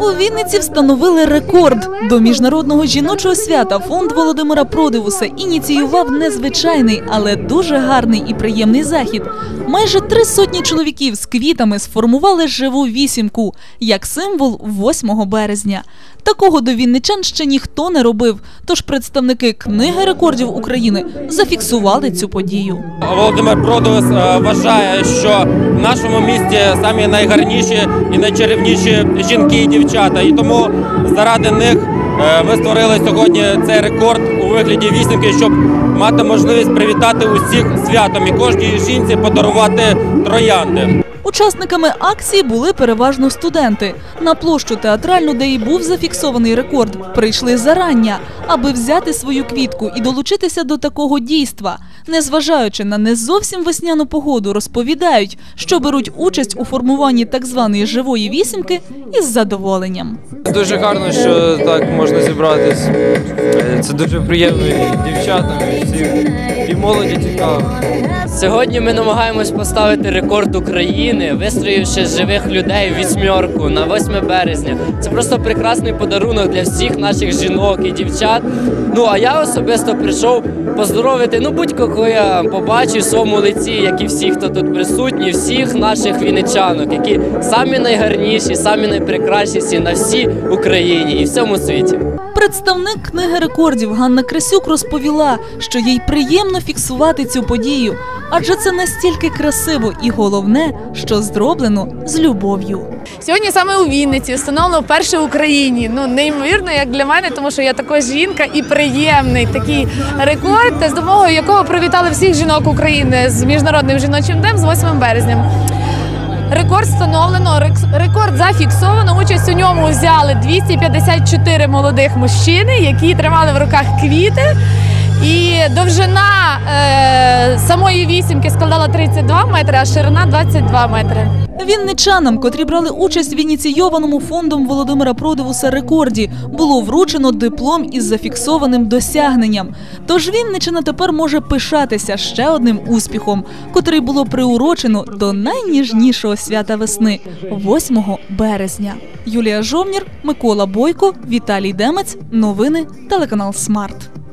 У Вінниці встановили рекорд. До міжнародного жіночого свята фонд Володимира Продивуса ініціював незвичайний, але дуже гарний і приємний захід. Майже три сотні чоловіків з квітами сформували живу вісімку як символ 8 березня. Такого до вінничан ще ніхто не робив. Тож представники книги рекордів України зафіксували цю подію. Володимир Продовес е, вважає, що в нашому місті самі найгарніші і найчарівніші жінки і дівчата. І тому заради них е, ми створили сьогодні цей рекорд у вигляді вісімки, щоб мати можливість привітати усіх святом і кожній жінці подарувати троянди. Учасниками акції були переважно студенти. На площу театральну, де і був зафіксований рекорд, прийшли зарання, аби взяти свою квітку і долучитися до такого дійства. Незважаючи на не зовсім весняну погоду, розповідають, що беруть участь у формуванні так званої живої вісімки із задоволенням. Дуже гарно, що так можна зібратись. Е, Це дуже приємно і дівчатам, і всім, і молоді цікаво. Сьогодні ми намагаємось поставити рекорд України, вистроївши живих людей в вісьмерку на 8 березня. Це просто прекрасний подарунок для всіх наших жінок і дівчат. Ну а я особисто прийшов поздоровити. Ну будь-кого я побачив в своєму лиці, як і всі, хто тут присутні, всіх наших вінничанок, які самі найгарніші, самі найпрекрасніші на всій Україні і всьому світі. Представник книги рекордів Ганна Крисюк розповіла, що їй приємно фіксувати цю подію, адже це настільки красиво і головне, що зроблено з любов'ю. Сьогодні саме у Вінниці встановлено вперше в Україні. Ну неймовірно, як для мене, тому що я також жінка і приємний такий рекорд, з допомогою якого привітали всіх жінок України з міжнародним жіночим днем з 8 березня. Рекорд встановлено, рек- рекорд зафіксовано. Участь у ньому взяли 254 молодих мужчини, які тримали в руках квіти. І довжина е, самої вісімки складала 32 метри, а ширина 22 метри. Вінничанам, котрі брали участь в ініційованому фондом Володимира Продивуса рекорді, було вручено диплом із зафіксованим досягненням. Тож Вінничина тепер може пишатися ще одним успіхом, котрий було приурочено до найніжнішого свята весни 8 березня. Юлія Жовнір, Микола Бойко, Віталій Демець. Новини телеканал Смарт.